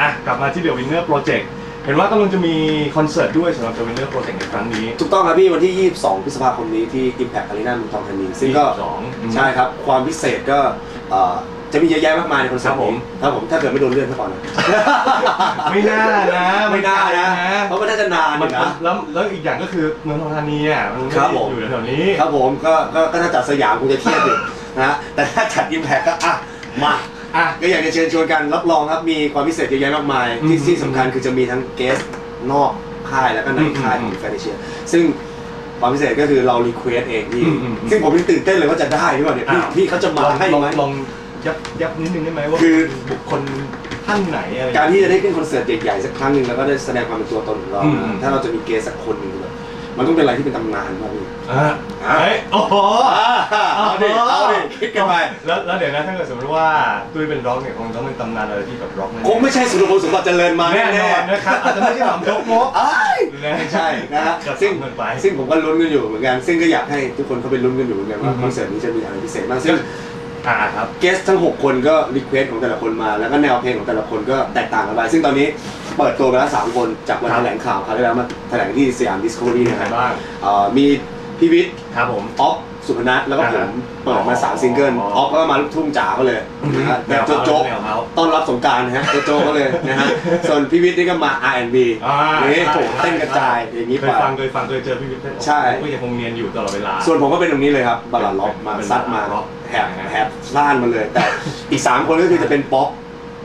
อะกลับมาที่ The Winner Project เห็นว่ากำลังจะมีคอนเสิร์ตด้วยสำหรับ The Winner Project ในครั้งนี้ถูกต้องครับพี่วันที่ 22 พฤษภาคมนี้ที่ Impact Arena เมืองทองธานีซึ่งก็22ใช่ครับ ความพิเศษก็เอ่อจะมีเยอะแยะมากมายในคอนเสิร์ตครับผมนี้ครับผมถ้าเกิดไม่โดนเลื่อนซะก่อนนะ ไม่น่านะไม่น่านะ เพราะมันน่าจะนานอมันยู่นะ แล้วแล้วอีกอย่างก็คือเมืองทองธานีอะมันไม่ครัได้บผม อยู่แถวๆนี้ ครับผมก็ก็ก็ถ้าจัดสยามคงจะเทียบอยู่นะฮะแต่ถ้าจัด Impact ก็อะมา อะก็อยากจะเชิญชวนกันรับรองครับมีความพิเศษเยอะแยะมากมาย ที่อืมที่สำคัญคือจะมีทั้งเกสนอกค่ายแล้วก็ในค่ายอืขมองแฟนเชียซึ่งความพิเศษก็คือเรารีเควสเองพี่ อืมอืมอืมซึ่งผมยังตื่นเต้นเลยว่าจะได้หรือเปล่าเนี่ยพี่อ้าว พี่เขาจะมาลองให้ลองไหม ลองยับยับนิดนึงได้ไหมว่าคือ บุคคลท่านไหนอะไร การที่จะได้ขึ้นคอนเสิร์ตใหญ่ๆสักครั้งหนึ่งแล้วก็ได้แสดงความเป็นตัวตนของเราอืม นะถ้าเราจะมีเกสสักคนหนึ่งแบบ มันต้องเป็นอะไรที่เป็นตำนานมากพี่อะเฮ้ยโอ้โหเอาดิเอาดิคิดกันไปแล้วแล้วเดี๋ยวนะถ้าเกิดสมมติว่าตุ้ยเป็นร็อกเนี่ยคงต้องเป็นตำนานอะไรที่แบบร็อกแน่ๆคงไม่ใช่สุรพลสมบัติเจริญมาแน่แน่นอนนะครับอาจจะไม่ใช่หม่ำจกมกๆอ้ายนะไม่ใช่นะฮะก็ซึ่งเงินไปซึ่งผมก็ลุ้นกันอยู่เหมือนกันซึ่งก็อยากให้ทุกคนเขาไปลุ้นกันอยู่เหมือนกันว่าอือฮึคอนเสิร์ตนี้จะมีอะไรพิเศษบ้างซึ่ง อ่าครับ เกสทั้ง 6 คนก็รีเควสของแต่ละคนมา แล้วก็แนวเพลงของแต่ละคนก็แตกต่างกันไป ซึ่งตอนนี้เปิดตัวไปแล้วสามคนจากวันครับแถลงข่าวคราวที่แล้วมาแถลงที่สยามดิสคัฟเวอรี่มีนะใคครรับบ้าง เอ่อมีพี่วิทย์ครับผม ออฟ สุพนัทแล้วก็ผมอ่าเปิดมาสามซิงเกิลอ๋อออฟก็มาลูกทุ่งจ๋าก็เลยนะฮะแนแบบวเขาโจ๊กแนวเขาๆต้อนรับสงกรารนะฮะโจ๊กๆก็เลยนะฮะส่วนพี่วิทย์นี่ก็มา R&B อ่านี่โหใช่เต้นกระจายอย่างนี้เคไป ยฟังเคยฟังเคยเจอพี่วิทย์เต้นใช่ ก็ยังคงเนียนอยู่ตลอดเวลา ส่วนผมก็เป็นตรงนี้เลยครับบัลลัดล็อกมาเป็นซัดมาบัลลัดล็อกแหบแหบซ่านมาเลย แต่อีก 3 คนก็คือจะเป็นป๊อก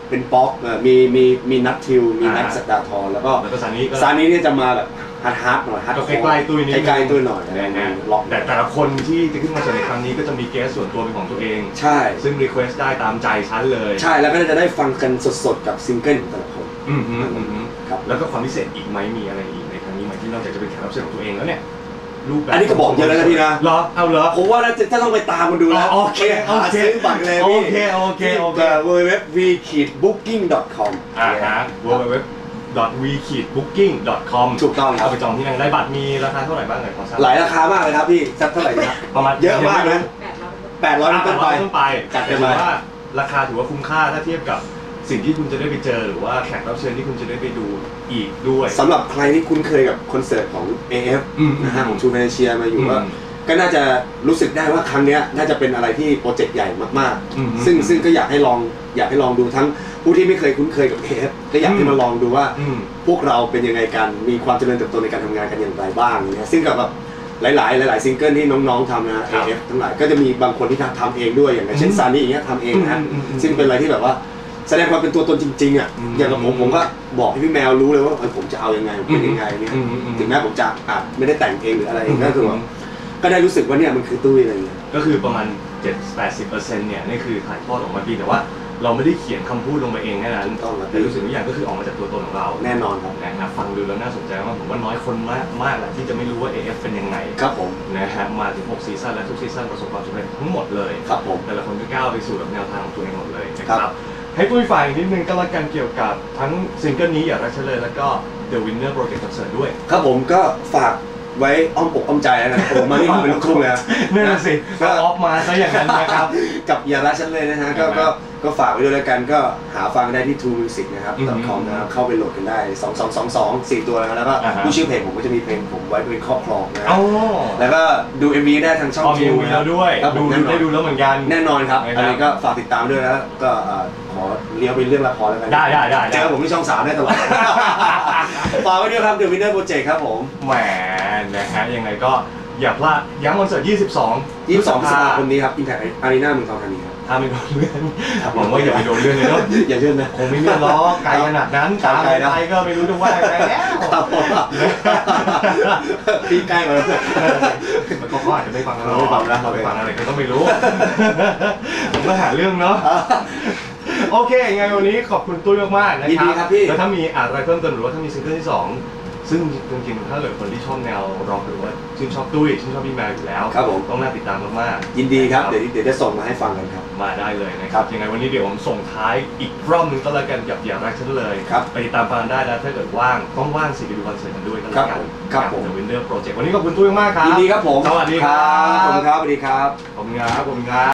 เป็นป๊อกอ่อมีมีมีนัททิวมีนัทสักดาทรแล้วก็แล้วก็ซานี้ก็ ซานี้เนี่ยจะมาแบบฮาร์ดฮาร์ดหน่อยฮาร์ดก็ใกล้ๆตุ้ยนิดนึง ใกล้ๆตุ้ยหน่อยนะฮะล็อกแต่แต่ละคนที่จะขึ้นมาเสนครั้งนี้ก็จะมีเกสส่วนตัวเป็นของตัวเอง ใช่ ซึ่งรีเควสได้ตามใจฉันเลยใช่แล้วก็จะได้ฟังกันสดๆกับซิงเกิลของแต่ละคน อืมอืมอืมอืมครับ แล้วก็ความพิเศษอีกไหมมีอะไรอีกในครั้งนี้ไหมที่นอกจากจะเป็นแขกรับเชิญของตัวเองแล้วเนี่ย รูปแบบอันนี้ก็บอกเยอะแล้วนะพี่นะ เหรอเอาเหรอ ผมว่าน่าจะจะต้องไปตามมันดูแล้วอ๋อโอเคไปหาโอเคซื้อบัตรเลยโอพี่เคโอเคโอเคที่ www.v-booking.com อ่าฮะ www.we-booking.com ถูกต้องครับ เอาไปจองที่นั่งได้บัตรมีราคาเท่าไหร่บ้างเลยขอทราบหลายราคามากเลยครับพี่สักเท่าไหร่นะครับประมาณเยอะมากนะแปดร้อย800เป็นต้นไปต้นไปจัดแต่กันถืไปอว่าราคาถือว่าคุ้มค่าถ้าเทียบกับ สิ่งที่คุณจะได้ไปเจอหรือว่าแขกรับเชิญที่คุณจะได้ไปดูอีกด้วย สำหรับใครที่คุ้นเคยกับคอนเสิร์ตของ AF อืมนะฮะของทูเนเชียมาอยู่อืมก็ก็น่าจะรู้สึกได้ว่าครั้งเนี้ยน่าจะเป็นอะไรที่โปรเจกต์ใหญ่มากอืมๆ ซึ่งซึ่งก็อยากให้ลองอยากให้ลองดูทั้งผู้ที่ไม่เคยคุ้นเคยกับ AF ก็อยากให้มาลองดูว่า อืม พวกเราเป็นยังไงกัน มีความเจริญเติบโตในการทำงานกันอย่างไรบ้างเนี่ยซึ่งกับแบบหลาย ๆ หลาย ๆ ซิงเกิลที่น้อง ๆทำนะ ครับ AF ทั้งหลายก็จะมีบางคนที่ทำเองด้วยอย่างเช่นอืมซานี่อย่างเงี้ยทำเองนะฮะอืมอืมอืมซึ่งเป็นอะไรที่แบบว่า แสดงความเป็นตัวตนจริงๆอะอืมอย่างกับผมผมก็บอกให้พี่แมวรู้เลยว่าเออผมจะเอายังไงผมเป็นยังไงเนี่ยอืมอืมอืม ถึงแม้ผมจะอาจไม่ได้แต่งเองหรืออะไรเองก็คือว่าอืมก็ได้รู้สึกว่าเนี่ยมันคือตุ้ยอะไรเงี้ย ก็คือประมาณ 7-80%เนี่ยนี่คือถ่ายทอดออกมาดีแต่ว่า เราไม่ได้เขียนคำพูดลงมาเองแค่นั้นต้องครับ แต่รู้สึกทุกอย่างก็คือออกมาจากตัวตนของเราแน่นอนครับนะครับฟังดูแล้วน่าสนใจมากผมว่าน้อยคนมากมากแหละที่จะไม่รู้ว่า AF เป็นยังไงครับผมนะฮะมาถึง 6 ซีซั่นและทุกซีซั่นประสบความสำเร็จทั้งหมดเลย ครับผม แต่ละคนก็ก้าวไปสู่แบบแนวทางของตัวเองหมดเลยนะคครัรับบ ให้ปุ้ยฝ่ายนิดนึงก็แล้วกันเกี่ยวกับทั้งซิงเกิลนี้อย่ารักฉันเลยแล้วก็ The Winner Project Concert ด้วย ครับผมก็ฝากไว้อ้อมอกอ้อมใจแล้วกันผมมานี่เป็นลูกทุ่งแล้ว นั่นนะสิก็ก็ออฟมาซะอย่างนั้นนะครับ กับอย่าละฉันเลยนะฮะก็อ่าฮะก็ ก็ฝากไว้ด้วยแล้วกันก็หาฟังได้ที่ True Music นะครับ อืม .com นะครับเข้าไปโหลดกันได้ 2 2 2 2 4 ตัวแล้วแล้วก็อ่าฮะ ผู้ชื่อเพลงผมก็จะมีเพลงผมไว้เป็นครอบครองนะอ๋อแล้วก็ดู MV ได้ทางช่องอ๋อมี True มีแล้วด้วยครับผดูมแน่นอได้นดูแล้วเหมือนกัน แน่นอนครับ นะครับอันนี้ก็ฝากติดตามด้วยแล้วก็เอ่อขอเลี้ยวไปเรื่องละครแล้วกันได้ได้ได้เจอผมที่ช่องสามได้ตลอด ฝากไว้ด้วยครับ The Winner Project ครับผม แหมนะฮะยังไงก็ อย่าพลาดย้ำคอนเสิร์ต 22 22พฤษภาคมนี้ครับ Impact Arena เมืองทองธานีครับ ถ้าไม่โดนเลื่อนหวังว่าอย่าไปโดนเลื่อนเลยเนาะอย่าเลื่อนนะ คงไม่เลื่อนล้อกไกลขนาดนั้นครับตามไกลนะ ไปก็ไม่รู้จะว่ายังไงแล้วครับผมพี่ใกล้มาแล้ว มันก็อาจจะไม่ฟังเราไม่ฟังนะ เราไปฟังอะไรก็ต้องไม่รู้ ผมก็หาเรื่องเนาะ โอเคยังไงวันนี้ขอบคุณตุ้ยมากๆนะยินคดีรับครับพี่ แล้วถ้ามีอะไรเพิ่มเติมหรือว่าถ้ามีซิงเกิลที่สอง ซึ่งจริงๆถ้าเกิดคนที่ชอบแนวร็อกหรือว่าชื่นชอบตุ้ยชื่นชอบพี่แมวอยู่แล้วครับผมต้องน่าติดตามมากๆยินดีครับ เดี๋ยวเดี๋ยวจะส่งมาให้ฟังกันครับ มาได้เลยนะคครัรับบยังไงวันนี้เดี๋ยวผมส่งท้ายอีกรอบหนึงก็แล้วกันกับอย่ารักฉันเลยครับไปติดตามฟังได้แล้วถ้าเกิดว่างต้องว่างสิไปดูคอนเสิร์ตกันด้วยก็แล้วกันครับผมเดอะวินเดอร์โปรเจกต์วันนี้ขอบคุณตุ้ยมากครับยินดีครับผมสวัสดีครับขอบคุณครับสวัสดีครับขอบคุณครับขอบคุณครับ